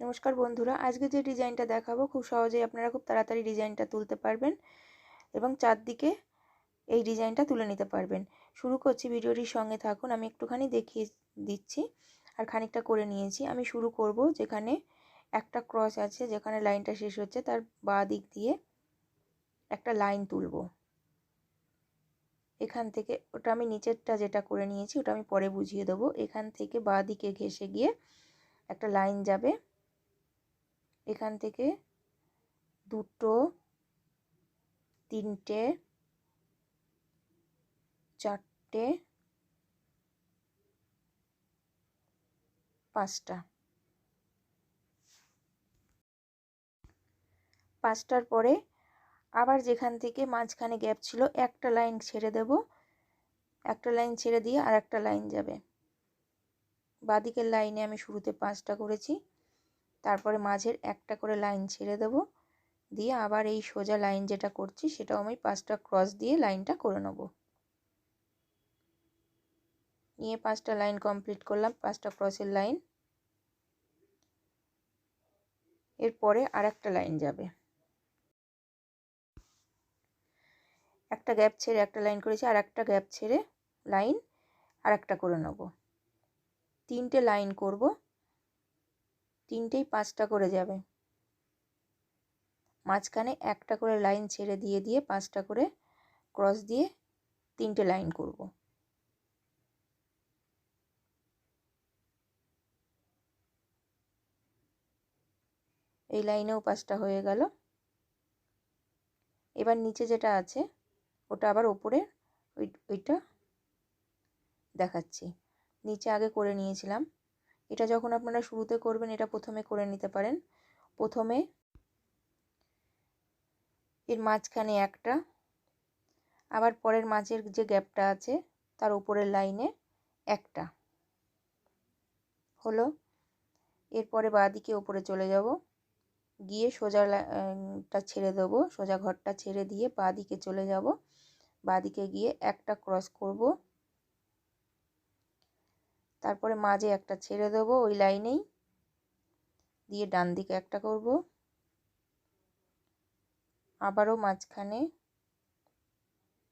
নমস্কার বন্ধুরা, আজকে যে ডিজাইনটা দেখাবো খুব সহজেই আপনারা খুব তাড়াতাড়ি ডিজাইনটা তুলতে পারবেন এবং চারদিকে এই ডিজাইনটা তুলে নিতে পারবেন। শুরু করছি ভিডিওটির সঙ্গে থাকুন, আমি একটুখানি দেখিয়ে দিচ্ছি আর খানিকটা করে নিয়েছি। আমি শুরু করব যেখানে একটা ক্রস আছে, যেখানে লাইনটা শেষ হচ্ছে, তার বা দিক দিয়ে একটা লাইন তুলব। এখান থেকে ওটা আমি নিচেরটা যেটা করে নিয়েছি, ওটা আমি পরে বুঝিয়ে দেবো। এখান থেকে বা দিকে ঘেসে গিয়ে একটা লাইন যাবে। এখান থেকে দুটো, তিনটে, চারটে, পাঁচটা। পাঁচটার পরে আবার যেখান থেকে মাঝখানে গ্যাপ ছিল, একটা লাইন ছেড়ে দেব। একটা লাইন ছেড়ে দিয়ে আর একটা লাইন যাবে। বাদিকের লাইনে আমি শুরুতে পাঁচটা করেছি। তারপরে মাঝের একটা করে লাইন ছেড়ে দেব। দিয়ে আবার এই সোজা লাইন যেটা করছি, সেটাও আমি পাঁচটা ক্রস দিয়ে লাইনটা করে নেব। নিয়ে পাঁচটা লাইন কমপ্লিট করলাম, পাঁচটা ক্রসের লাইন। এরপরে আর একটা লাইন যাবে। একটা গ্যাপ ছেড়ে একটা লাইন করেছি আর একটা গ্যাপ ছেড়ে লাইন আর একটা করে নেব। তিনটে লাইন করব। তিনটেই পাঁচটা করে যাবে। মাঝখানে একটা করে লাইন ছেড়ে দিয়ে দিয়ে পাঁচটা করে ক্রস দিয়ে তিনটে লাইন করব। এই লাইনেও পাঁচটা হয়ে গেল। এবার নিচে যেটা আছে, ওটা আবার ওপরে ওই, ওইটা দেখাচ্ছি। নিচে আগে করে নিয়েছিলাম। এটা যখন আপনারা শুরুতে করবেন, এটা প্রথমে করে নিতে পারেন। প্রথমে এর মাঝখানে একটা, আবার পরের মাঝের যে গ্যাপটা আছে, তার উপরের লাইনে একটা। হলো, এরপরে বা দিকে ওপরে চলে যাব, গিয়ে সোজা টা ছেড়ে দেবো, সোজা ঘরটা ছেড়ে দিয়ে বা দিকে চলে যাব। বাঁদিকে গিয়ে একটা ক্রস করব। তারপরে মাঝে একটা ছেড়ে দেবো, ওই লাইনেই। দিয়ে ডান দিকে একটা করব। আবারও মাঝখানে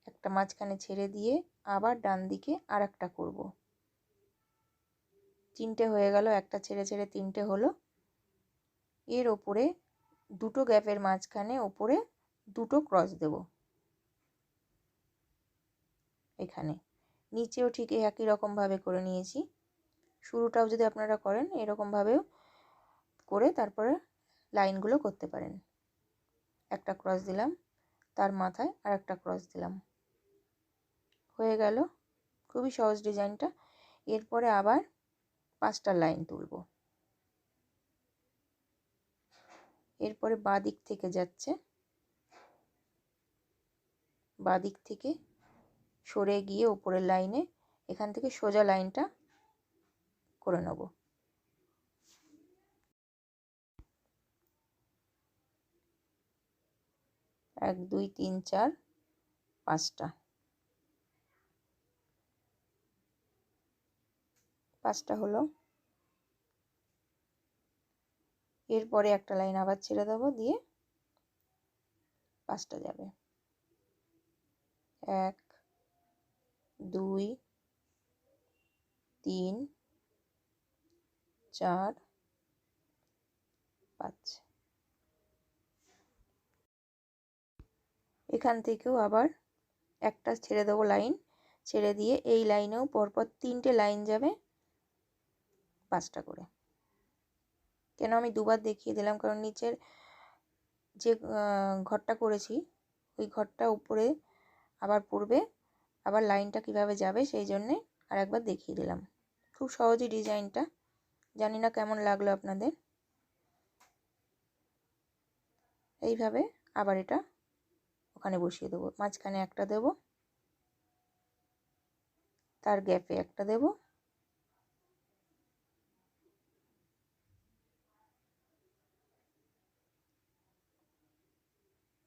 একটা মাঝখানে ছেড়ে দিয়ে আবার ডান দিকে আর একটা করব। তিনটে হয়ে গেল, একটা ছেড়ে ছেড়ে তিনটে হলো। এর ওপরে দুটো গ্যাপের মাঝখানে ওপরে দুটো ক্রস দেব। এখানে। নিচেও ঠিক একই রকমভাবে করে নিয়েছি। শুরুটাও যদি আপনারা করেন, এরকমভাবেও করে তারপরে লাইনগুলো করতে পারেন। একটা ক্রস দিলাম, তার মাথায় আর একটা ক্রস দিলাম। হয়ে গেল, খুবই সহজ ডিজাইনটা। এরপরে আবার পাঁচটা লাইন তুলব। এরপরে বাঁ দিক থেকে যাচ্ছে। বাঁ দিক থেকে সরে গিয়ে ওপরের লাইনে, এখান থেকে সোজা লাইনটা করে নেব। এক, দুই, তিন, চার, পাঁচটা। পাঁচটা হলো। এরপরে একটা লাইন আবার ছেড়ে দেবো দিয়ে পাঁচটা যাবে। এক, দুই, তিন চার, পাঁচ। এখান থেকেও আবার একটা ছেড়ে দেবো লাইন, ছেড়ে দিয়ে এই লাইনেও পরপর তিনটে লাইন যাবে পাঁচটা করে। কেন আমি দুবার দেখিয়ে দিলাম, কারণ নিচের যে ঘরটা করেছি, ওই ঘরটা উপরে আবার পড়বে, আবার লাইনটা কীভাবে যাবে সেই জন্যে আর একবার দেখিয়ে দিলাম। খুব সহজই ডিজাইনটা জানি না কেমন লাগল আপনাদের। এইভাবে আবার এটা ওখানে বসিয়ে দেবো। মাঝখানে একটা দেব। তার গ্যাপে একটা দেব।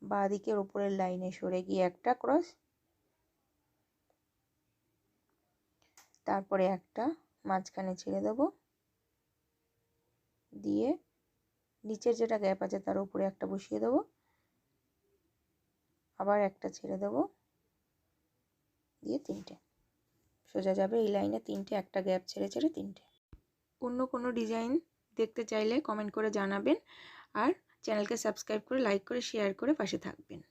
বাঁ দিকের ওপরের লাইনে সরে গিয়ে একটা ক্রস। তারপরে একটা মাঝখানে ছেড়ে দেব। দিয়ে নিচের যেটা গ্যাপ আছে তার উপরে একটা বসিয়ে দেবো। আবার একটা ছেড়ে দেবো। দিয়ে তিনটে। সোজা যাবে এই লাইনে তিনটে, একটা গ্যাপ ছেড়ে ছেড়ে তিনটে। অন্য কোনো ডিজাইন দেখতে চাইলে কমেন্ট করে জানাবেন। আর চ্যানেলকে সাবস্ক্রাইব করে লাইক করে শেয়ার করে পাশে থাকবেন।